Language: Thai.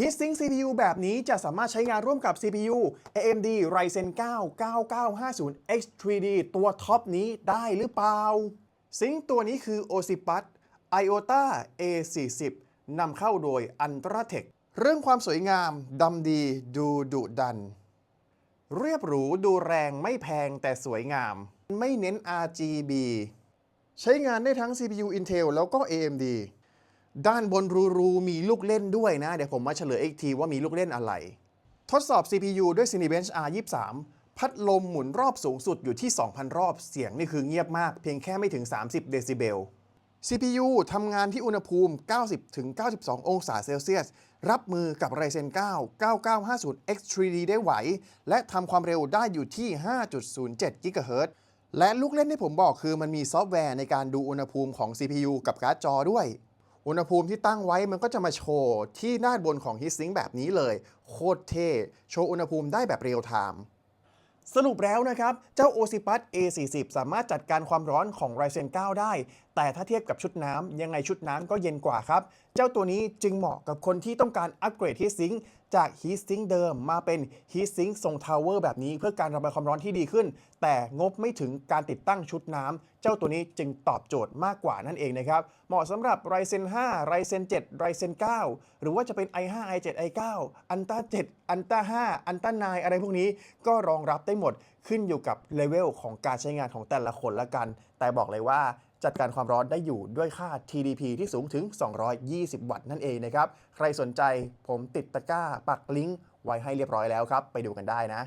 Heatsink CPU แบบนี้จะสามารถใช้งานร่วมกับ CPU AMD Ryzen 9 9950X 3D ตัวท็อปนี้ได้หรือเปล่า ซิงตัวนี้คือ OSIPUS IOTA A40 นำเข้าโดย Ultratech เรื่องความสวยงามดำดีดูดุดัน เรียบหรูดูแรงไม่แพงแต่สวยงาม ไม่เน้น RGB ใช้งานได้ทั้ง CPU Intel แล้วก็ AMD ด้านบนรูๆมีลูกเล่นด้วยนะ เดี๋ยวผมมาเฉลยอีกทีว่ามีลูกเล่นอะไร ทดสอบ CPU ด้วย Cinebench R23 พัดลมหมุนรอบสูงสุดอยู่ที่ 2,000 รอบ เสียงนี่คือเงียบมาก เพียงแค่ไม่ถึง 30 เดซิเบล CPU ทำงานที่อุณหภูมิ 90-92 องศาเซลเซียส รับมือกับ Ryzen 9 9950X 3D ได้ไหว และทำความเร็วได้อยู่ที่ 5.07 GHz และลูกเล่นที่ผมบอกคือมันมีซอฟต์แวร์ในการดูอุณหภูมิของ CPU กับการ์ดจอด้วย อุณหภูมิที่ตั้งไว้มันก็จะมาโชว์ที่หน้าบนของ Heatsink แบบนี้เลย โคตรเท่ โชว์อุณหภูมิได้แบบเรียลไทม์ สรุปแล้วนะครับ เจ้า OSIPUS A40 สามารถจัดการความร้อนของ Ryzen 9 ได้ แต่ถ้าเทียบกับชุดน้ำยังไงชุดน้ำก็เย็นกว่าครับ เจ้าตัวนี้จึงเหมาะกับคนที่ต้องการอัปเกรด Heatsink จาก Heatsink เดิมมาเป็น Heatsink ทรง Tower แบบนี้เพื่อการระบายความร้อนที่ดีขึ้น แต่งบไม่ถึงการติดตั้งชุดน้ำ เจ้าตัวนี้จึงตอบโจทย์มากกว่านั่นเองนะครับ เหมาะสำหรับ Ryzen 5 Ryzen 7 Ryzen 9 หรือว่าจะเป็น i5 i7 i9 Anta 7 Anta 5 Anta 9 อะไรพวกนี้ก็รองรับได้หมดขึ้นอยู่กับเลเวลของการใช้งานของแต่ละคนละกัน แต่บอกเลยว่าจัดการความร้อนได้อยู่ด้วยค่า TDP ที่สูงถึง 220 วัตต์นั่นเองนะครับ ใครสนใจผมติดตะกร้าปักลิงก์ไว้ให้เรียบร้อยแล้วครับ ไปดูกันได้นะ